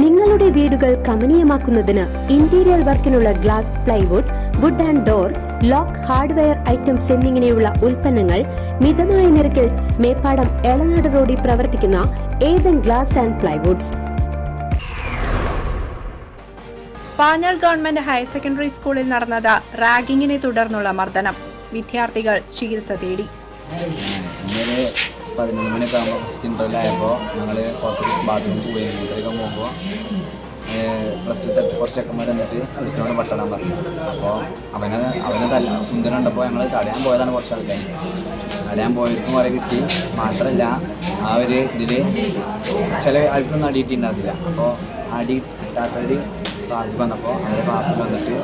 നിങ്ങളുടെ വീടുകൾ കമനീയമാക്കുന്നതിന് interior വർക്കിനുള്ള glass plywood wood and door lock hardware items എന്നിങ്ങനെയുള്ള ഉൽപ്പന്നങ്ങൾ മിതമായ നിരക്കിൽ മേപ്പാടം എളനാട് റോഡിൽ പ്രവർത്തിക്കുന്ന Ethan glass and plywoods Panjal government higher secondary സ്കൂളിൽ നടന്നത് റാഗിങ്ങിനെ തുടർന്നുള്ള മർദ്ദനം. വിദ്യാർത്ഥികൾ ചികിത്സ തേടി. പതിനൊന്ന് മണിയൊക്കെ ആകുമ്പോൾ ഫസ്റ്റ് ഇന്റർവെല്ലായപ്പോൾ ഞങ്ങൾ പുറത്ത് ബാത്റൂമിൽ പോയി മൂത്രമൊക്കെ പോകുമ്പോൾ പ്ലസ് ടു തട്ട് കുറച്ച് ചെക്കന്മാർ വന്നിട്ട് ക്രിസ്ത്യനോട് പട്ടണം പറഞ്ഞു. അപ്പോൾ അവനെ അവനെ തല്ല സുന്ദരം കണ്ടപ്പോൾ ഞങ്ങൾ തടയാൻ പോയതാണ് കുറച്ച് ആൾക്കാർ തടയാൻ പോയവർക്കും കുറേ കിട്ടി. മാത്രമല്ല ആ ഒരു ഇതിൽ ചില ആൾക്കൊന്നും അടിയിട്ടുണ്ടാകത്തില്ല അപ്പോൾ അടി കിട്ടാത്തവർ ക്ലാസ്സിൽ വന്നപ്പോൾ അവരുടെ ക്ലാസ്സിൽ വന്നിട്ട്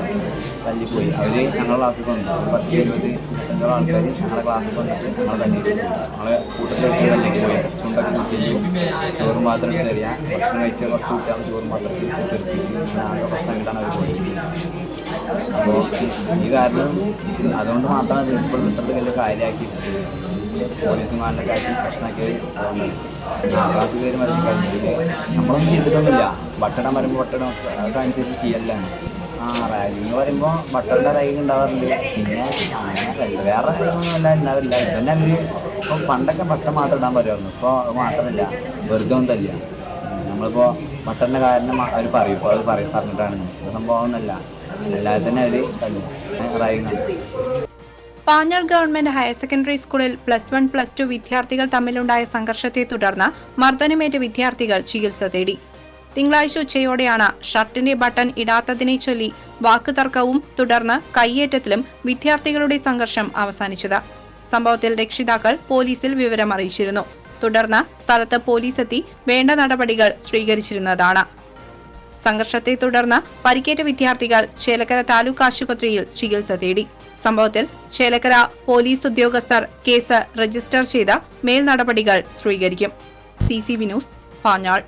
തല്ലിപ്പോയി. അവർ ഞങ്ങളുടെ ക്ലാസ്സിൽ വന്നു. ഒരു പത്ത് ഇരുപത് ഇരുപത്തഞ്ചോളം ആൾക്കാർ ഞങ്ങളുടെ ക്ലാസ്സിൽ വന്നിട്ട് ഞങ്ങളെ തല്ലിയിട്ട് ഞങ്ങളെ കൂട്ടത്തിൽ വെച്ച് തല്ലിപ്പോയി. ചുണ്ടൊക്കെ കുത്തിച്ചു ചോറ് മാത്രം എടുത്തെറിയാൻ ഭക്ഷണം കഴിച്ച കുറച്ച് കുട്ടികൾ ചോറ് മാത്രം തെറിപ്പിച്ച് ആകെ പ്രശ്നം കിട്ടാൻ അവർ പോയി. അപ്പോൾ ഈ കാരണം അതുകൊണ്ട് മാത്രമാണ് പ്രിൻസിപ്പൾ ഇത്രയും കാര്യമാക്കി പോലീസുമാരുടെ ആക്കി പ്രശ്നമൊക്കെ കഴിഞ്ഞിട്ട് നമ്മളൊന്നും ചെയ്തിട്ടൊന്നുമില്ല. വട്ടടം വരുമ്പോൾ വട്ടടം അതൊക്കെ അനുസരിച്ച് ചെയ്യലാണ്. ആ എന്ന് പറയുമ്പോൾ ബട്ടറിന്റെ റൈഡ് ഉണ്ടാവാറുണ്ട്. പിന്നെ അങ്ങനെ വേറെ അല്ല ഉണ്ടാവില്ല. ഇതന്നെ അവർ ഇപ്പോൾ പണ്ടൊക്കെ ബട്ടൺ മാത്രം ഇടാൻ പറയുമായിരുന്നു. ഇപ്പോൾ മാത്രമല്ല. വെറുതെ ഒന്നും തല്ല നമ്മളിപ്പോൾ ബട്ടറിന്റെ കാരണം അവർ പറയും. ഇപ്പോൾ അത് പറയും പറഞ്ഞിട്ടാണ്. സംഭവമൊന്നുമല്ല അല്ലാതെ തന്നെ അവർ തല്ലും റാഗിങ്ങാണ് പാഞ്ഞാൾ ഗവൺമെന്റ് ഹയർ സെക്കൻഡറി സ്കൂളിൽ പ്ലസ് വൺ പ്ലസ് ടു വിദ്യാർത്ഥികൾ തമ്മിലുണ്ടായ സംഘർഷത്തെ തുടർന്ന് മർദ്ദനമേറ്റ വിദ്യാർത്ഥികൾ ചികിത്സ തേടി. തിങ്കളാഴ്ച ഉച്ചയോടെയാണ് ഷർട്ടിന്റെ ബട്ടൺ ഇടാത്തതിനെ ചൊല്ലി വാക്കുതർക്കവും തുടർന്ന് കയ്യേറ്റത്തിലും വിദ്യാർത്ഥികളുടെ സംഘർഷം അവസാനിച്ചത്. സംഭവത്തിൽ രക്ഷിതാക്കൾ പോലീസിൽ വിവരം അറിയിച്ചിരുന്നു. തുടർന്ന് സ്ഥലത്ത് പോലീസെത്തി വേണ്ട നടപടികൾ സ്വീകരിച്ചിരുന്നതാണ്. സംഘർഷത്തെ തുടർന്ന് പരിക്കേറ്റ വിദ്യാർത്ഥികൾ ചേലക്കര താലൂക്ക് ആശുപത്രിയിൽ ചികിത്സ തേടി. സംഭവത്തിൽ ചേലക്കര പോലീസ് ഉദ്യോഗസ്ഥർ കേസ് രജിസ്റ്റർ ചെയ്ത് മേൽ നടപടികൾ സ്വീകരിക്കും. C C V news Panjal.